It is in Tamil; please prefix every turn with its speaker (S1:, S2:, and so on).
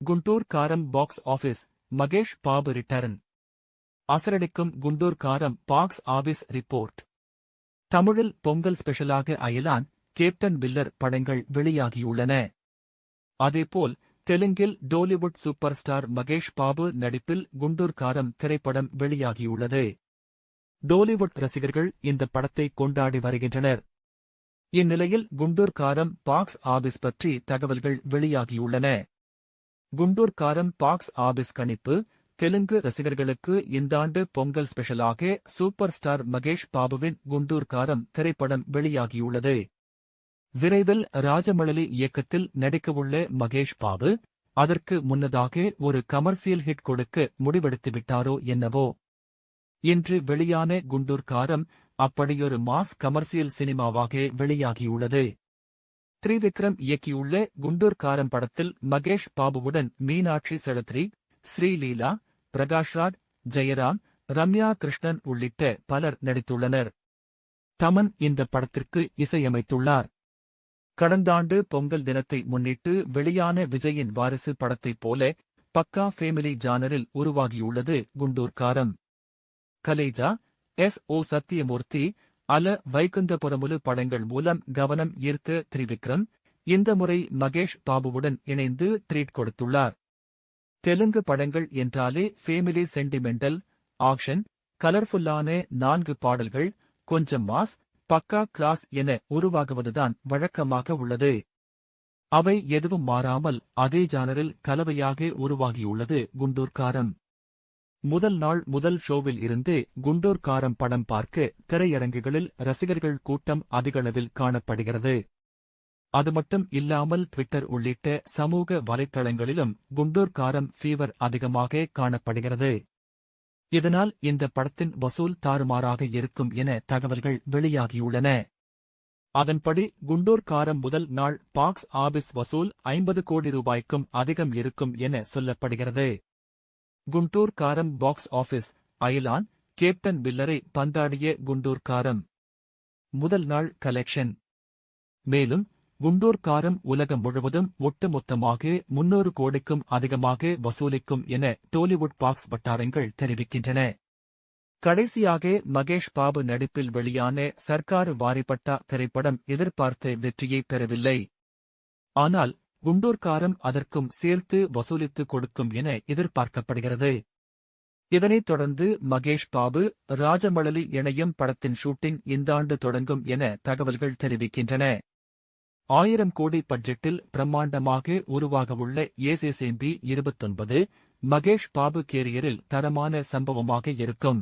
S1: Guntur Kaaram box office Mahesh Babu return அசரடிக்கும் Guntur Kaaram box office report தமிழில் பொங்கல் ஸ்பெஷலாக அயலான் கேப்டன் வில்லர் படங்கள் வெளியாகியுள்ளன. அதேபோல் தெலுங்கில் Tollywood super star Mahesh Babu நடிப்பில் குண்டூர் காரம் திரைப்படம் வெளியாகியுள்ளது. டோலிவுட் ரசிகர்கள் இந்த படத்தை கொண்டாடி வருகின்றனர். இந்நிலையில் குண்டூர் காரம் பாக்ஸ் ஆபீஸ் பற்றி தகவல்கள் வெளியாகியுள்ளன. குண்டூர் காரம் பாக்ஸ் ஆபீஸ் கணிப்பு தெலுங்கு ரசிகர்களுக்கு இந்தாண்டு பொங்கல் ஸ்பெஷலாக சூப்பர் ஸ்டார் மகேஷ் பாபுவின் குண்டூர் காரம் திரைப்படம் வெளியாகியுள்ளது. விரைவில் ராஜமழலி இயக்கத்தில் நடிக்கவுள்ள மகேஷ் பாபு அதற்கு முன்னதாக ஒரு கமர்சியல் ஹிட் கொடுக்க முடிவெடுத்துவிட்டாரோ என்னவோ. இன்று வெளியான குண்டூர் காரம் அப்படியொரு மாஸ் கமர்சியல் சினிமாவாக வெளியாகியுள்ளது. ஸ்ரீவிக்ரம் இயக்கியுள்ள குண்டூர் காரம் படத்தில் மகேஷ் பாபுவுடன் மீனாட்சி செலத்ரி ஸ்ரீலீலா பிரகாஷ்ராஜ் ஜெயராம் ரம்யா கிருஷ்ணன் உள்ளிட்ட பலர் நடித்துள்ளனர். தமன் இந்த படத்திற்கு இசையமைத்துள்ளார். கடந்த ஆண்டு பொங்கல் தினத்தை முன்னிட்டு வெளியான விஜயின் வாரிசு படத்தைப் போல பக்கா ஃபேமிலி ஜானரில் உருவாகியுள்ளது குண்டூர் காரம். கலேஜா எஸ் ஓ சத்தியமூர்த்தி அல வைகுந்தபுரமுலு படங்கள் மூலம் கவனம் ஈர்த்த திரிவிக்ரம் இந்த முறை மகேஷ் பாபுவுடன் இணைந்து ட்ரீட் கொடுத்துள்ளார். தெலுங்கு படங்கள் என்றாலே ஃபேமிலி சென்டிமெண்டல் ஆக்ஷன் கலர்ஃபுல்லான நான்கு பாடல்கள் கொஞ்சம் மாஸ் பக்கா கிளாஸ் என உருவாகுவதுதான் வழக்கமாக உள்ளது. அவை எதுவும் மாறாமல் அதே ஜானரில் கலவையாக உருவாகியுள்ளது குண்டூர்காரம். முதல் நாள் முதல் ஷோவில் இருந்து குண்டூர் காரம் படம் பார்க்க திரையரங்குகளில் ரசிகர்கள் கூட்டம் அதிகளவில் காணப்படுகிறது. அது மட்டும் இல்லாமல் ட்விட்டர் உள்ளிட்ட சமூக வலைத்தளங்களிலும் குண்டூர் காரம் ஃபீவர் அதிகமாக காணப்படுகிறது. இதனால் இந்த படத்தின் வசூல் தாறுமாறாக இருக்கும் என தகவல்கள் வெளியாகியுள்ளன. அதன்படி குண்டூர் காரம் முதல் நாள் பாக்ஸ் ஆபீஸ் வசூல் ஐம்பது கோடி ரூபாய்க்கும் அதிகம் இருக்கும் என சொல்லப்படுகிறது. Guntur Kaaram box office Ayalaan captain பில்லரை பந்தாடிய குண்டூர் காரம் முதல் நாள் கலெக்ஷன். மேலும் குண்டூர் காரம் உலகம் முழுவதும் ஒட்டுமொத்தமாக முன்னூறு கோடிக்கும் அதிகமாக வசூலிக்கும் என டோலிவுட் பாக்ஸ் வட்டாரங்கள் தெரிவிக்கின்றன. கடைசியாக மகேஷ் பாபு நடிப்பில் வெளியான சர்க்கார் வாரிப்பட்டா திரைப்படம் எதிர்பார்த்த வெற்றியை பெறவில்லை. ஆனால் குண்டூர்காரம் அதற்கும் சேர்த்து வசூலித்து கொடுக்கும் என எதிர்பார்க்கப்படுகிறது. இதனைத் தொடர்ந்து மகேஷ் பாபு ராஜமழலி இணையும் படத்தின் ஷூட்டிங் இந்த ஆண்டு தொடங்கும் என தகவல்கள் தெரிவிக்கின்றன. ஆயிரம் கோடி பட்ஜெட்டில் பிரம்மாண்டமாக உருவாகவுள்ள ஏசேசேம்பி இருபத்தொன்பது மகேஷ் பாபு கேரியரில் தரமான சம்பவமாக இருக்கும்.